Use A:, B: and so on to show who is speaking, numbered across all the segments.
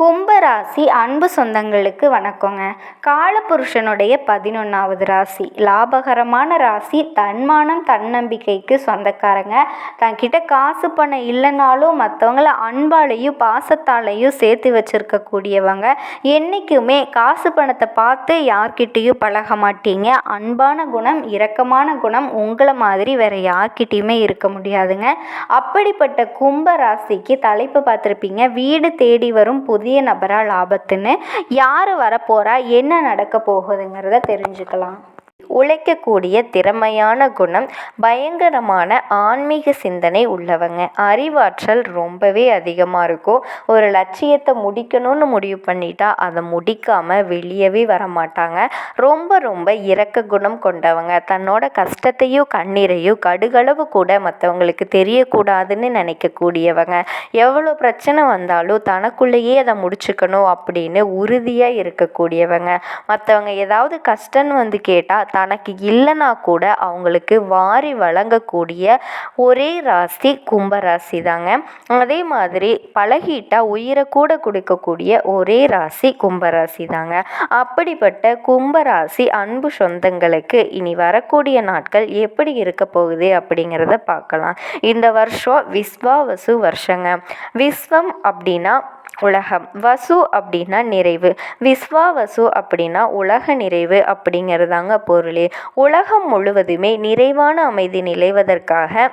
A: கும்பராசி அன்பு சொந்தங்களுக்கு வணக்கங்க. காலபுருஷனுடைய பதினொன்றாவது ராசி. லாபகரமான ராசி தன்மானம் தன்னம்பிக்கைக்கு சொந்தக்காரங்க. தன்கிட்ட காசு பணம் இல்லைனாலும் மற்றவங்கள அன்பாலையும் பாசத்தாலையும் சேர்த்து வச்சுருக்கக்கூடியவங்க. என்றைக்குமே காசு பணத்தை பார்த்து யார்கிட்டேயும் பழக மாட்டீங்க. அன்பான குணம் இரக்கமான குணம் உங்களை மாதிரி வேறு யார்கிட்டேயுமே இருக்க முடியாதுங்க. அப்படிப்பட்ட கும்ப ராசிக்கு தலைப்பு பார்த்துருப்பீங்க. வீடு தேடி வரும் புதிய நபரா லாபத்துன்னு யார் வரப்போகிறா என்ன நடக்க போகுதுங்கிறத தெரிஞ்சுக்கலாம். உழைக்கக்கூடிய திறமையான குணம் பயங்கரமான ஆன்மீக சிந்தனை உள்ளவங்க. அறிவாற்றல் ரொம்பவே அதிகமாக இருக்கும் ஒரு லட்சியத்தை முடிக்கணும்னு முடிவு பண்ணிட்டா அதை முடிக்காமல் வெளியவே வர மாட்டாங்க ரொம்ப ரொம்ப இரக்க குணம் கொண்டவங்க. தன்னோட கஷ்டத்தையும் கண்ணீரையும் கடுகளவு கூட மற்றவங்களுக்கு தெரியக்கூடாதுன்னு நினைக்கக்கூடியவங்க. எவ்வளோ பிரச்சனை வந்தாலும் தனக்குள்ளேயே அதை முடிச்சுக்கணும் அப்படின்னு உறுதியாக இருக்கக்கூடியவங்க. மற்றவங்க ஏதாவது கஷ்டம்னு வந்து கேட்டால் தனக்கு இல்லைனா கூட அவங்களுக்கு வாரி வழங்கக்கூடிய ஒரே ராசி கும்பராசி தாங்க அதே மாதிரி பழகிட்டா உயிரை கூட கொடுக்கக்கூடிய ஒரே ராசி கும்பராசி தாங்க அப்படிப்பட்ட கும்பராசி அன்பு சொந்தங்களுக்கு இனி வரக்கூடிய நாட்கள் எப்படி இருக்க போகுது அப்படிங்கிறத பார்க்கலாம். இந்த வருஷம் விஸ்வாவசு வருஷங்க. விஸ்வம் அப்படின்னா உலகம். வசு அப்படின்னா நிறைவு. விஸ்வாவசு அப்படின்னா உலக நிறைவு அப்படிங்கிறதாங்க பொருளே. உலகம் முழுவதுமே நிறைவான அமைதி நிலைவதற்காக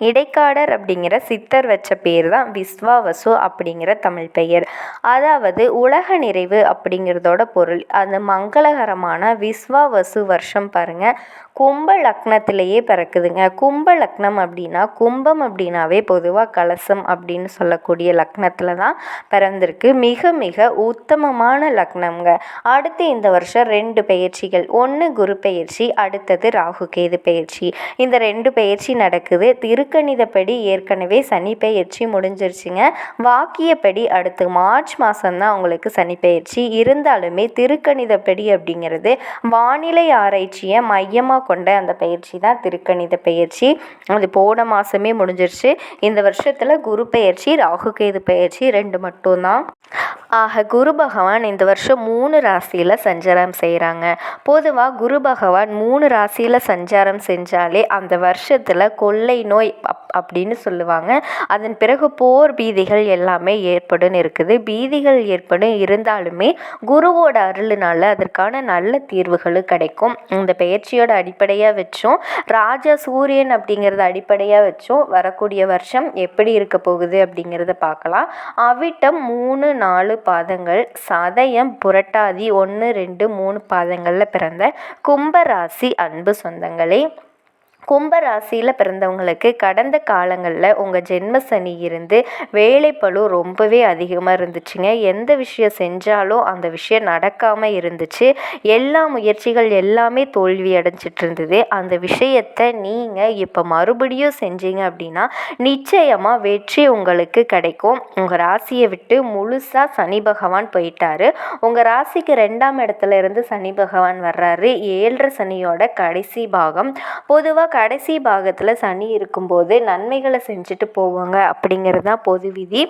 A: இடைக்காடர் அப்படிங்கிற சித்தர் வச்ச பேர் தான் விஸ்வாவசு அப்படிங்கிற தமிழ் பெயர். அதாவது உலக நிறைவு அப்படிங்கிறதோட பொருள். அந்த மங்களகரமான விஸ்வாவசு வருஷம் பாருங்கள் கும்ப லக்னத்திலேயே பிறக்குதுங்க. கும்ப லக்னம் அப்படின்னா கும்பம் அப்படின்னாவே பொதுவாக கலசம் அப்படின்னு சொல்லக்கூடிய லக்னத்தில் தான் பிறந்திருக்கு. மிக மிக உத்தமமான லக்னம்ங்க. அடுத்து இந்த வருஷம் ரெண்டு பயிற்சிகள் ஒன்று குரு பயிற்சி அடுத்தது ராகு கேது பயிற்சி இந்த ரெண்டு பயிற்சி நடக்குது. திரு திருக்கணிதப்படி ஏற்கனவே சனி பயிற்சி முடிஞ்சிருச்சுங்க. வாக்கியப்படி அடுத்து மார்ச் மாதம்தான் உங்களுக்கு சனி இருந்தாலுமே திருக்கணிதப்படி அப்படிங்கிறது வானிலை ஆராய்ச்சியை மையமாக கொண்ட அந்த பயிற்சி தான் திருக்கணித பயிற்சி அது போன மாதமே முடிஞ்சிருச்சு. இந்த வருஷத்தில் குரு பயிற்சி ராகு கேது பயிற்சி ரெண்டு மட்டும்தான். ஆக குரு பகவான் இந்த வருஷம் மூணு ராசியில் சஞ்சாரம் செய்கிறாங்க பொதுவாக குரு பகவான் மூணு ராசியில் சஞ்சாரம் செஞ்சாலே அந்த வருஷத்தில் கொள்ளை நோய் அப் அப்படின்னு சொல்லுவாங்க. அதன் பிறகு போர் பீதிகள் எல்லாமே ஏற்படும் இருக்குது. பீதிகள் ஏற்படும் இருந்தாலுமே குருவோட அருளினால அதற்கான நல்ல தீர்வுகளும் கிடைக்கும். இந்த பயிற்சியோட அடிப்படையாக வச்சும் ராஜா சூரியன் அப்படிங்கிறத அடிப்படையாக வச்சும் வரக்கூடிய வருஷம் எப்படி இருக்க போகுது அப்படிங்கிறத பார்க்கலாம். அவிட்டம் மூணு நாலு பாதங்கள் சதயம் புரட்டாதி ஒன்று ரெண்டு மூணு பாதங்களில் பிறந்த கும்பராசி அன்பு சொந்தங்களே. கும்ப ராசியில் பிறந்தவங்களுக்கு கடந்த காலங்களில் உங்கள் ஜென்ம சனி இருந்து வேலைப்பளு ரொம்பவே அதிகமாக இருந்துச்சுங்க. எந்த விஷயம் செஞ்சாலும் அந்த விஷயம் நடக்காமல் இருந்துச்சு. எல்லா முயற்சிகள் எல்லாமே தோல்வி அடைஞ்சிட்டு இருந்தது. அந்த விஷயத்தை நீங்கள் இப்போ மறுபடியும் செஞ்சீங்க அப்படின்னா நிச்சயமாக வெற்றி உங்களுக்கு கிடைக்கும். உங்கள் ராசியை விட்டு முழுசாக சனி பகவான் போயிட்டாரு. உங்கள் ராசிக்கு ரெண்டாம் இடத்துல இருந்து சனி பகவான் வர்றாரு. ஏழரை சனியோட கடைசி பாகம். பொதுவாக கடைசி பாகத்தில் சனி இருக்கும்போது நன்மைகளை செஞ்சுட்டு போவாங்க அப்படிங்கிறது தான் பொது விதி.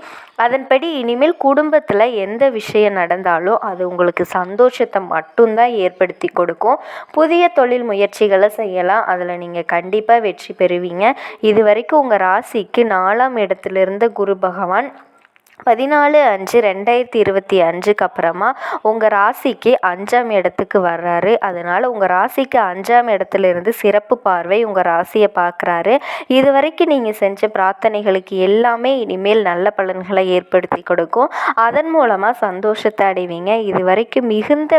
A: அதன்படி இனிமேல் குடும்பத்தில் எந்த விஷயம் நடந்தாலும் அது உங்களுக்கு சந்தோஷத்தை மட்டும்தான் ஏற்படுத்தி கொடுக்கும். புதிய தொழில் முயற்சிகளை செய்யலாம். அதில் நீங்கள் கண்டிப்பாக வெற்றி பெறுவீங்க. இது வரைக்கும் உங்கள் ராசிக்கு நாலாம் இடத்துலேருந்து குரு பகவான் பதினாலு அஞ்சு ரெண்டாயிரத்தி இருபத்தி அஞ்சுக்கு அப்புறமா உங்கள் ராசிக்கு அஞ்சாம் இடத்துக்கு வர்றாரு. அதனால் உங்கள் ராசிக்கு அஞ்சாம் இடத்துல இருந்து சிறப்பு பார்வை உங்கள் ராசியை பார்க்குறாரு. இது வரைக்கும் நீங்கள் செஞ்ச பிரார்த்தனைகளுக்கு எல்லாமே இனிமேல் நல்ல பலன்களை ஏற்படுத்தி கொடுக்கும். அதன் மூலமாக சந்தோஷத்தை அடைவீங்க. இது வரைக்கும் மிகுந்த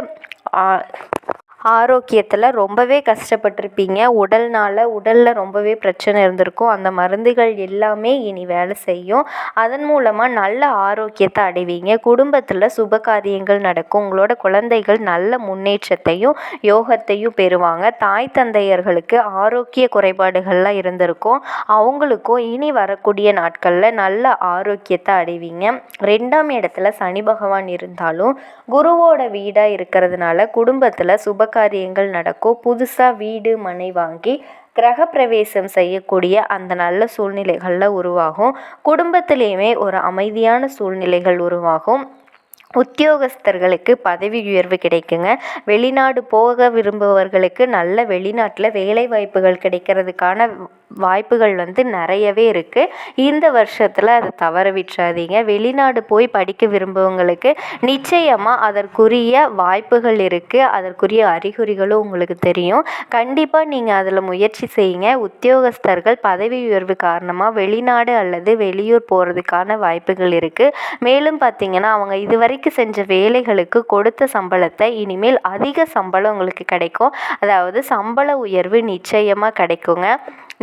A: ஆரோக்கியத்தில் ரொம்பவே கஷ்டப்பட்டிருப்பீங்க. உடல்னால் உடலில் ரொம்பவே பிரச்சனை இருந்திருக்கும். அந்த மருந்துகள் எல்லாமே இனி வேலை செய்யும். அதன் மூலமாக நல்ல ஆரோக்கியத்தை அடைவீங்க. குடும்பத்தில் சுப காரியங்கள் நடக்கும். உங்களோட குழந்தைகள் நல்ல முன்னேற்றத்தையும் யோகத்தையும் பெறுவாங்க. தாய் தந்தையர்களுக்கு ஆரோக்கிய குறைபாடுகள்லாம் இருந்திருக்கும். அவங்களுக்கும் இனி வரக்கூடிய நாட்களில் நல்ல ஆரோக்கியத்தை அடைவீங்க. ரெண்டாம் இடத்துல சனி பகவான் இருந்தாலும் குருவோட வீடாக இருக்கிறதுனால குடும்பத்தில் சுப காரியங்கள் நடக்கும். புதுசாக வீடு மனை வாங்கி கிரகப்பிரவேசம் செய்யக்கூடிய அந்த நல்ல சூழ்நிலைகளில் உருவாகும். குடும்பத்திலையுமே ஒரு அமைதியான சூழ்நிலைகள் உருவாகும். உத்தியோகஸ்தர்களுக்கு பதவி உயர்வு கிடைக்குங்க. வெளிநாடு போக விரும்புபவர்களுக்கு நல்ல வெளிநாட்டில் வேலை வாய்ப்புகள் கிடைக்கிறதுக்கான வாய்ப்புகள் வந்து நிறையவே இருக்குது இந்த வருஷத்தில் அதை தவற விட்டுறாதீங்க. வெளிநாடு போய் படிக்க விரும்புவங்களுக்கு நிச்சயமாக அதற்குரிய வாய்ப்புகள் இருக்குது அதற்குரிய அறிகுறிகளும் உங்களுக்கு தெரியும். கண்டிப்பாக நீங்கள் அதில் முயற்சி செய்யுங்க. உத்தியோகஸ்தர்கள் பதவி உயர்வு காரணமாக வெளிநாடு அல்லது வெளியூர் போகிறதுக்கான வாய்ப்புகள் இருக்குது மேலும் பார்த்திங்கன்னா அவங்க இதுவரை வரைக்கும் செஞ்ச வேலைகளுக்கு கொடுத்த சம்பளத்தை இனிமேல் அதிக சம்பளம் உங்களுக்கு கிடைக்கும். அதாவது சம்பள உயர்வு நிச்சயமாக கிடைக்குங்க.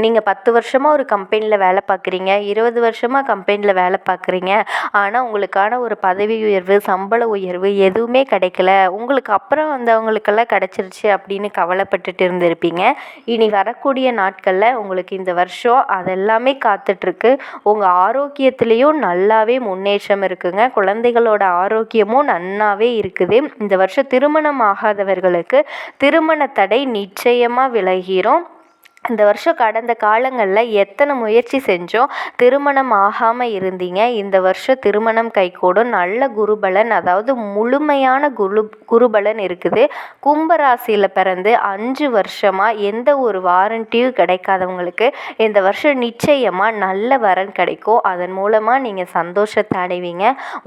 A: நீங்கள் பத்து வருஷமாக ஒரு கம்பெனியில் வேலை பார்க்குறீங்க இருபது வருஷமாக கம்பெனியில் வேலை பார்க்குறீங்க ஆனால் உங்களுக்கான ஒரு பதவி உயர்வு சம்பள உயர்வு எதுவுமே கிடைக்கல. உங்களுக்கு அப்புறம் வந்தவங்களுக்கெல்லாம் கிடச்சிருச்சு அப்படின்னு கவலைப்பட்டுட்டு இருந்திருப்பீங்க. இனி வரக்கூடிய நாட்களில் உங்களுக்கு இந்த வருஷம் அதெல்லாமே காத்துட்ருக்கு. உங்கள் ஆரோக்கியத்துலேயும் நல்லாவே முன்னேற்றம் இருக்குங்க. குழந்தைகளோட ஆரோக்கியமும் நன்னாவே இருக்குது. இந்த வருஷம் திருமணம் ஆகாதவர்களுக்கு திருமண தடை நிச்சயமாக விலகிறோம். இந்த வருஷம் கடந்த காலங்களில் எத்தனை முயற்சி செஞ்சோம்? திருமணம் ஆகாமல் இருந்தீங்க. இந்த வருஷம் திருமணம் கைகூடும். நல்ல குருபலன் அதாவது முழுமையான குரு குருபலன் இருக்குது. கும்பராசியில் பிறந்து அஞ்சு வருஷமாக எந்த ஒரு வாரண்டியும் கிடைக்காதவங்களுக்கு இந்த வருஷம் நிச்சயமாக நல்ல வரன் கிடைக்கும். அதன் மூலமாக நீங்கள் சந்தோஷத்தை அடைவீங்க.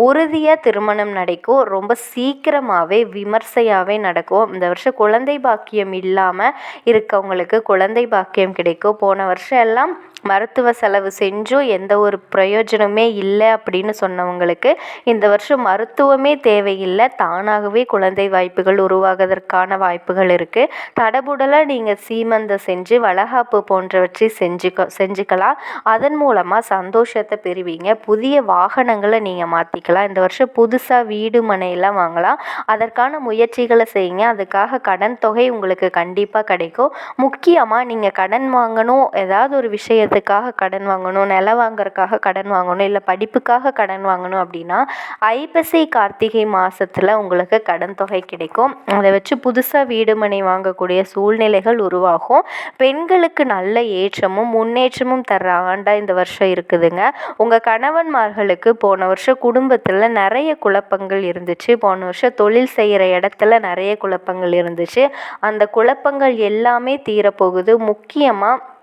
A: உறுதியாக திருமணம் நடக்கும். ரொம்ப சீக்கிரமாகவே விமர்சையாகவே நடக்கும். இந்த வருஷம் குழந்தை பாக்கியம் இல்லாமல் இருக்கவங்களுக்கு குழந்தை பாக்கியம் பாக்கியம் கிடைக்கும். போன வருஷம் எல்லாம் மருத்துவ செலவு செஞ்சும் எந்த ஒரு பிரயோஜனமே இல்லை அப்படின்னு சொன்னவங்களுக்கு இந்த வருஷம் மருத்துவமே தேவையில்லை. தானாகவே குழந்தை வாய்ப்புகள் உருவாகுவதற்கான வாய்ப்புகள் இருக்குது தடபுடலாக நீங்கள் சீமந்த செஞ்சு வளகாப்பு போன்றவற்றை செஞ்சுக்க செஞ்சுக்கலாம். அதன் மூலமாக சந்தோஷத்தை பெறுவீங்க. புதிய வாகனங்களை நீங்கள் மாற்றிக்கலாம் இந்த வருஷம் புதுசாக வீடு மனையெல்லாம் வாங்கலாம். அதற்கான முயற்சிகளை செய்யுங்க. அதுக்காக கடன் தொகை உங்களுக்கு கண்டிப்பாக கிடைக்கும். முக்கியமாக நீங்கள் கடன் வாங்கணும். ஏதாவது ஒரு படிக்கிறதுக்காக கடன் வாங்கணும் நிலம் வாங்குறதுக்காக கடன் வாங்கணும் இல்லை படிப்புக்காக கடன் வாங்கணும் அப்படின்னா ஐப்பசி கார்த்திகை மாதத்தில் உங்களுக்கு கடன் தொகை கிடைக்கும். அதை வச்சு புதுசாக வீடு மனை வாங்கக்கூடிய சூழ்நிலைகள் உருவாகும். பெண்களுக்கு நல்ல ஏற்றமும் முன்னேற்றமும் தர்ற ஆண்டாக இந்த வருஷம் இருக்குதுங்க. உங்கள் கணவன்மார்களுக்கு போன வருஷம் குடும்பத்தில் நிறைய குழப்பங்கள் இருந்துச்சு. போன வருஷம் தொழில் செய்கிற இடத்துல நிறைய குழப்பங்கள் இருந்துச்சு. அந்த குழப்பங்கள் எல்லாமே தீரப்போகுது. முக்கியமாக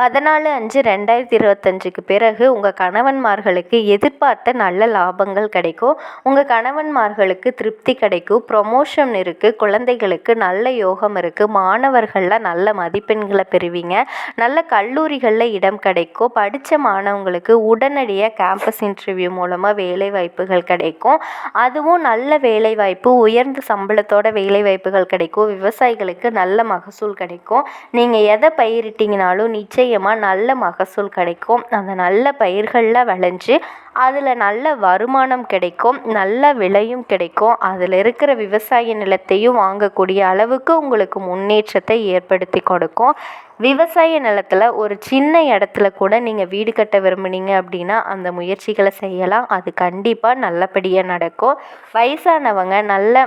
A: பதினாலு அஞ்சு ரெண்டாயிரத்தி இருபத்தஞ்சுக்கு பிறகு உங்கள் கணவன்மார்களுக்கு எதிர்பார்த்த நல்ல லாபங்கள் கிடைக்கும். உங்கள் கணவன்மார்களுக்கு திருப்தி கிடைக்கும். ப்ரொமோஷன் இருக்குது குழந்தைகளுக்கு நல்ல யோகம் இருக்குது மாணவர்களில் நல்ல மதிப்பெண்களை பெறுவீங்க. நல்ல கல்லூரிகளில் இடம் கிடைக்கும். படித்த மாணவங்களுக்கு உடனடியாக கேம்பஸ் இன்டர்வியூ மூலமாக வேலை வாய்ப்புகள் கிடைக்கும். அதுவும் நல்ல வேலை வாய்ப்பு உயர்ந்த சம்பளத்தோட வேலை வாய்ப்புகள் கிடைக்கும். விவசாயிகளுக்கு நல்ல மகசூல் கிடைக்கும். நீங்கள் எதை பயிரிட்டிங்கனாலும் நிச்சயமாக நல்ல மகசூல் கிடைக்கும். அந்த நல்ல பயிர்களில் விளைஞ்சி அதில் நல்ல வருமானம் கிடைக்கும். நல்ல விலையும் கிடைக்கும். அதில் இருக்கிற விவசாய நிலத்தையும் வாங்கக்கூடிய அளவுக்கு உங்களுக்கு முன்னேற்றத்தை ஏற்படுத்தி கொடுக்கும். விவசாய நிலத்தில் ஒரு சின்ன இடத்துல கூட நீங்கள் வீடு கட்ட விரும்புனீங்க அப்படின்னா அந்த முயற்சிகளை செய்யலாம். அது கண்டிப்பாக நல்லபடியாக நடக்கும். வயசானவங்க நல்ல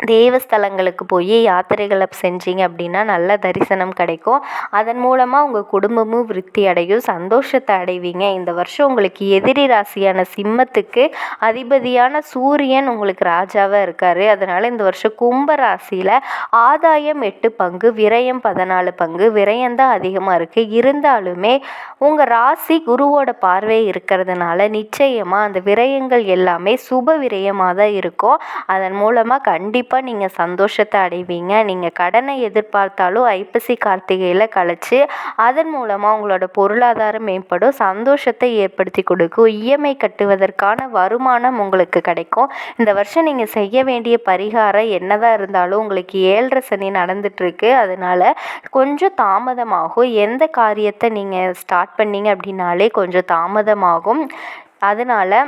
A: தேவஸ்தலங்களுக்கு போய் யாத்திரைகளை செஞ்சீங்க அப்படின்னா நல்ல தரிசனம் கிடைக்கும். அதன் மூலமாக உங்கள் குடும்பமும் விருத்தி அடையும் சந்தோஷத்தை அடைவீங்க. இந்த வருஷம் உங்களுக்கு எதிரி ராசியான சிம்மத்துக்கு அதிபதியான சூரியன் உங்களுக்கு ராஜாவாக இருக்கார். அதனால் இந்த வருஷம் கும்ப ராசியில் ஆதாயம் எட்டு பங்கு விரயம் பதினாலு பங்கு விரயம்தான் அதிகமாக இருக்குது இருந்தாலுமே உங்கள் ராசி குருவோட பார்வை இருக்கிறதுனால நிச்சயமாக அந்த விரயங்கள் எல்லாமே சுப விரயமாக தான் இருக்கும். அதன் மூலமாக கண்டிப்பாக கண்டிப்பாக நீங்கள் சந்தோஷத்தை அடைவீங்க. நீங்கள் கடனை எதிர்பார்த்தாலும் ஐப்பசி கார்த்திகையில் கழிச்சு அதன் மூலமாக உங்களோட பொருளாதாரம் மேம்படும். சந்தோஷத்தை ஏற்படுத்தி கொடுக்கும். இஎம்ஐ கட்டுவதற்கான வருமானம் உங்களுக்கு கிடைக்கும். இந்த வருஷம் நீங்கள் செய்ய வேண்டிய பரிகாரம் என்னதான் இருந்தாலும் உங்களுக்கு ஏழரை சனி நடந்துகிட்ருக்கு அதனால் கொஞ்சம் தாமதமாகும். எந்த காரியத்தை நீங்கள் ஸ்டார்ட் பண்ணீங்க அப்படின்னாலே கொஞ்சம் தாமதமாகும். அதனால்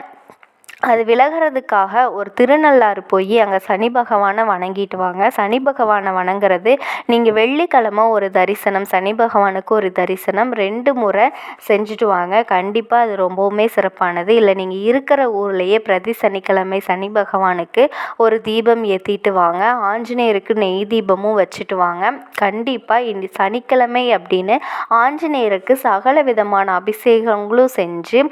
A: அது விலகிறதுக்காக ஒரு திருநள்ளாறு போய் அங்கே சனி பகவானை வணங்கிட்டு வாங்க. சனி பகவானை வணங்குறது நீங்கள் வெள்ளிக்கிழம ஒரு தரிசனம் சனி பகவானுக்கு ஒரு தரிசனம் ரெண்டு முறை செஞ்சுட்டு வாங்க. கண்டிப்பாக அது ரொம்பவுமே சிறப்பானது. இல்லை நீங்கள் இருக்கிற ஊர்லேயே பிரதி சனிக்கிழமை சனி பகவானுக்கு ஒரு தீபம் ஏற்றிட்டு வாங்க. ஆஞ்சநேயருக்கு நெய் தீபமும் வச்சுட்டு வாங்க. கண்டிப்பாக இந்த சனிக்கிழமை அப்படின்னு ஆஞ்சநேயருக்கு சகல விதமான அபிஷேகங்களும் செஞ்சு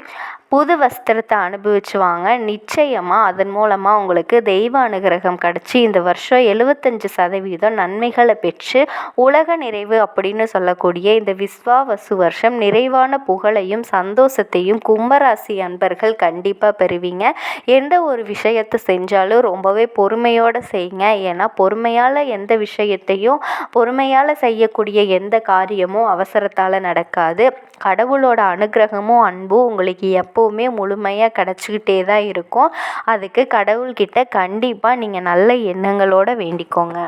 A: புது வஸ்திரத்தை அனுபவிச்சுவாங்க. நிச்சயமாக அதன் மூலமாக உங்களுக்கு தெய்வ அனுகிரகம் கிடச்சி இந்த வருஷம் எழுபத்தஞ்சு சதவீதம் நன்மைகளை பெற்று உலக நிறைவு அப்படின்னு சொல்லக்கூடிய இந்த விஸ்வாவசு வருஷம் நிறைவான புகழையும் சந்தோஷத்தையும் கும்பராசி அன்பர்கள் கண்டிப்பாக பெறுவீங்க. எந்த ஒரு விஷயத்தை செஞ்சாலும் ரொம்பவே பொறுமையோடு செய்யுங்க ஏன்னா பொறுமையால் எந்த விஷயத்தையும் பொறுமையால் செய்யக்கூடிய எந்த காரியமும் அவசரத்தால் நடக்காது. கடவுளோட அனுகிரகமும் அன்பும் உங்களுக்கு எப்போவுமே முழுமையாக கிடச்சிக்கிட்டே தான் இருக்கும். அதுக்கு கடவுள்கிட்ட கண்டிப்பாக நீங்கள் நல்ல எண்ணங்களோடு வேண்டிக்கோங்க.